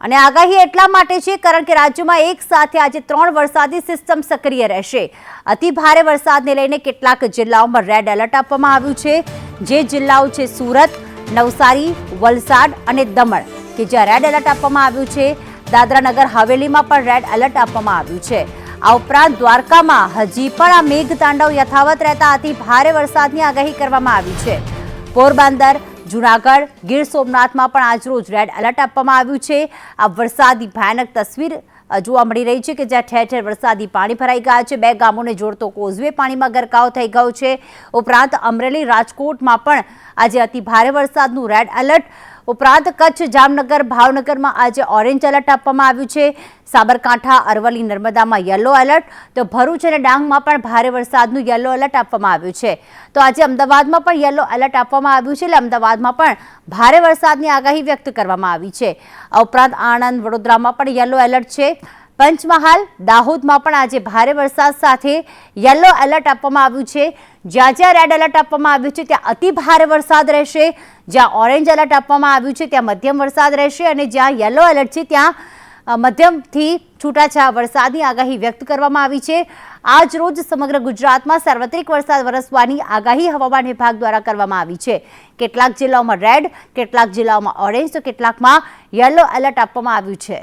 અને આગાહી એટલા માટે છે, કારણ કે રાજ્યમાં એક સાથે આજે ત્રણ વરસાદી સિસ્ટમ સક્રિય રહેશે. અતિ ભારે વરસાદને લઈને કેટલાક જિલ્લાઓમાં રેડ એલર્ટ આપવામાં આવ્યું છે. જે જિલ્લાઓ છે, સુરત, નવસારી, વલસાડ અને દમણ, કે જ્યાં રેડ એલર્ટ આપવામાં આવ્યું છે. દાદરાનગર, હવેલીમાં પણ રેડ એલર્ટ આપવામાં આવ્યું છે. આ ઉપરાંત દ્વારકામાં હજી પણ આ મેઘતાંડવ યથાવત રહેતા અતિ ભારે વરસાદની આગાહી કરવામાં આવી છે. પોરબંદર જુનાગઢ ગીર સોમનાથમાં પણ આજરોજ રેડ એલર્ટ આપવામાં આવ્યું છે. આ વરસાદી ભયાનક તસવીર જોવા મળી રહી છે કે જ્યાં ઠેર ઠેર વરસાદી પાણી ભરાઈ ગયા છે. બે ગામોને જોડતો કોઝવે પાણીમાં ગરકાવ થઈ ગયો છે. ઉપરાંત અમરેલી રાજકોટમાં પણ આજે અતિ ભારે વરસાદનું રેડ એલર્ટ. ઉપરાંત કચ્છ જામનગર ભાવનગરમાં આજે ઓરેન્જ એલર્ટ આપવામાં આવ્યું છે. સાબરકાંઠા, અરવલ્લી, નર્મદામાં યલો એલર્ટ. તો ભરૂચ અને ડાંગમાં પણ ભારે વરસાદનું યલો એલર્ટ આપવામાં આવ્યું છે. તો આજે અમદાવાદમાં પણ યલો એલર્ટ આપવામાં આવ્યું છે. એટલે અમદાવાદમાં પણ ભારે વરસાદની આગાહી વ્યક્ત કરવામાં આવી છે. ઉપરાંત આણંદ, વડોદરામાં પણ યલો એલર્ટ છે. પંચમહાલ દાહોદમાં પણ આજે ભારે વરસાદ સાથે યલો એલર્ટ આપવામાં આવ્યું છે. જ્યાં જ્યાં રેડ એલર્ટ આપવામાં આવ્યું છે, ત્યાં અતિ ભારે વરસાદ રહેશે. જ્યાં ઓરેન્જ એલર્ટ આપવામાં આવ્યું છે, ત્યાં મધ્યમ વરસાદ રહેશે અને જ્યાં યલો એલર્ટ છે, ત્યાં મધ્યમથી છૂટાછવાયા વરસાદની આગાહી વ્યક્ત કરવામાં આવી છે. આજ રોજ સમગ્ર ગુજરાતમાં સાર્વત્રિક વરસાદ વરસવાની આગાહી હવામાન વિભાગ દ્વારા કરવામાં આવી છે. કેટલાક જિલ્લાઓમાં રેડ, કેટલાક જિલ્લાઓમાં ઓરેન્જ, તો કેટલાકમાં યલો એલર્ટ આપવામાં આવ્યું છે.